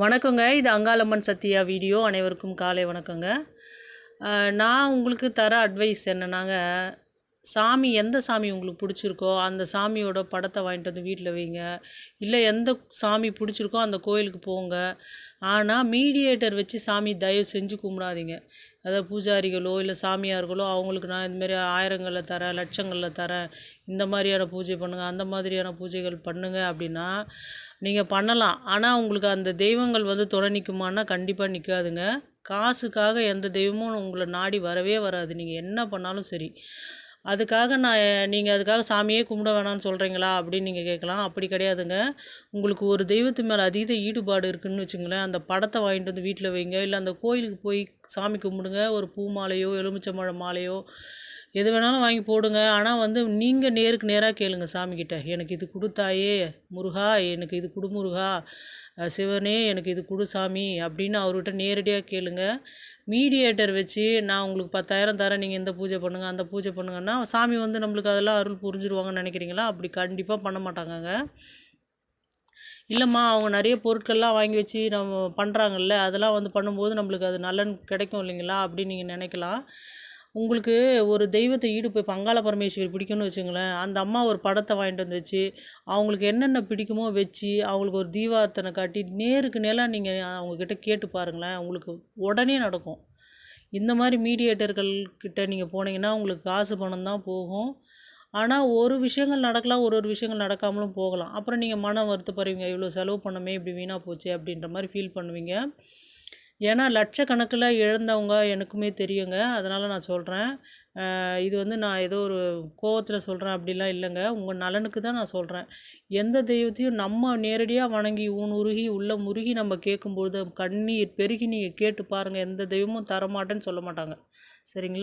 வணக்கங்க. இது அங்காளம்மன் சத்யா வீடியோ. அனைவருக்கும் காலை வணக்கங்க. நான் உங்களுக்கு தர அட்வைஸ் என்னன்னாங்க சாமி எந்த சாமி உங்களுக்கு பிடிச்சிருக்கோ அந்த சாமியோட படத்தை வாங்கிட்டு வந்து வீட்டில் வைங்க. இல்லை எந்த சாமி பிடிச்சிருக்கோ அந்த கோயிலுக்கு போங்க. ஆனால் மீடியேட்டர் வச்சு சாமி தயவு செஞ்சு கும்பிடாதீங்க. அதாவது பூஜாரிகளோ இல்லை சாமியார்களோ அவங்களுக்கு நான் இதுமாரி ஆயிரங்களில் தரேன் லட்சங்களில் தரேன் இந்த மாதிரியான பூஜை பண்ணுங்கள் அந்த மாதிரியான பூஜைகள் பண்ணுங்கள் அப்படின்னா நீங்கள் பண்ணலாம். ஆனால் உங்களுக்கு அந்த தெய்வங்கள் வந்து துணை நிற்குமான்னா கண்டிப்பாக நிற்காதுங்க காசுக்காக எந்த தெய்வமும் உங்களை நாடி வரவே வராது. நீங்கள் என்ன பண்ணாலும் சரி. அதுக்காக நான் நீங்கள் அதுக்காக சாமியே கும்பிட வேணாம்னு சொல்கிறீங்களா அப்படின்னு நீங்கள் கேட்கலாம். அப்படி கிடையாதுங்க. உங்களுக்கு ஒரு தெய்வத்து மேலே அதீத ஈடுபாடு இருக்குதுன்னு வச்சுங்களேன். அந்த படத்தை வாங்கிட்டு வந்து வீட்டில் வைங்க. இல்லை அந்த கோயிலுக்கு போய் சாமி கும்பிடுங்க. ஒரு பூ மாலையோ எலுமிச்சம்பழம் மாலையோ எது வேணாலும் வாங்கி போடுங்க. ஆனால் வந்து நீங்கள் நேருக்கு நேராக கேளுங்க சாமிக்கிட்ட எனக்கு இது கொடுத்தாயே முருகா எனக்கு இது கொடு முருகா சிவனே எனக்கு இது கொடு சாமி அப்படின்னு அவர்கிட்ட நேரடியாக கேளுங்க. மீடியேட்டர் வச்சு நான் உங்களுக்கு பத்தாயிரம் தரேன் நீங்கள் இந்த பூஜை பண்ணுங்கள் அந்த பூஜை பண்ணுங்கன்னா சாமி வந்து நம்மளுக்கு அதெல்லாம் அருள் புரிஞ்சிருவாங்கன்னு நினைக்கிறீங்களா? அப்படி கண்டிப்பாக பண்ண மாட்டாங்கங்க. இல்லைம்மா அவங்க நிறைய பொருட்கள்லாம் வாங்கி வச்சு நம்ம பண்ணுறாங்கல்ல அதெல்லாம் வந்து பண்ணும்போது நம்மளுக்கு அது நல்லன் கிடைக்கும் இல்லைங்களா? அப்படின்னு நீங்கள் நினைக்கலாம். உங்களுக்கு ஒரு தெய்வத்தை ஈடு போய் பங்காள பரமேஸ்வரி பிடிக்கும்னு வச்சுங்களேன் அந்த அம்மா ஒரு படத்தை வாங்கிட்டு வந்து வச்சு அவங்களுக்கு என்னென்ன பிடிக்குமோ வச்சு அவங்களுக்கு ஒரு தீபார்த்தனை காட்டி நேருக்கு நேராக நீங்கள் அவங்கக்கிட்ட கேட்டு பாருங்களேன் உங்களுக்கு உடனே நடக்கும். இந்த மாதிரி மீடியேட்டர்கள் கிட்ட நீங்கள் போனீங்கன்னா உங்களுக்கு காசு பணம் தான் போகும். ஆனால் ஒரு விஷயங்கள் நடக்கலாம் ஒரு ஒரு விஷயங்கள் நடக்காமலும் போகலாம். அப்புறம் நீங்கள் மனம் வருத்தப்படுவீங்க இவ்வளோ செலவு பண்ணமே இப்படி வீணாக போச்சு அப்படின்ற மாதிரி ஃபீல் பண்ணுவீங்க. ஏன்னா லட்சக்கணக்கில் இழந்தவங்க எனக்குமே தெரியுங்க. அதனால் நான் சொல்கிறேன் இது வந்து நான் ஏதோ ஒரு கோவத்தில் சொல்கிறேன் அப்படிலாம் இல்லைங்க. உங்கள் நலனுக்கு தான் நான் சொல்கிறேன் எந்த தெய்வத்தையும் நம்ம நேரடியாக வணங்கி ஊன் உருகி உள்ள முருகி நம்ம கேட்கும்பொழுது கண்ணீர் பெருகி நீங்கள் கேட்டு பாருங்கள் எந்த தெய்வமும் தரமாட்டேன்னு சொல்ல மாட்டாங்க. சரிங்களா?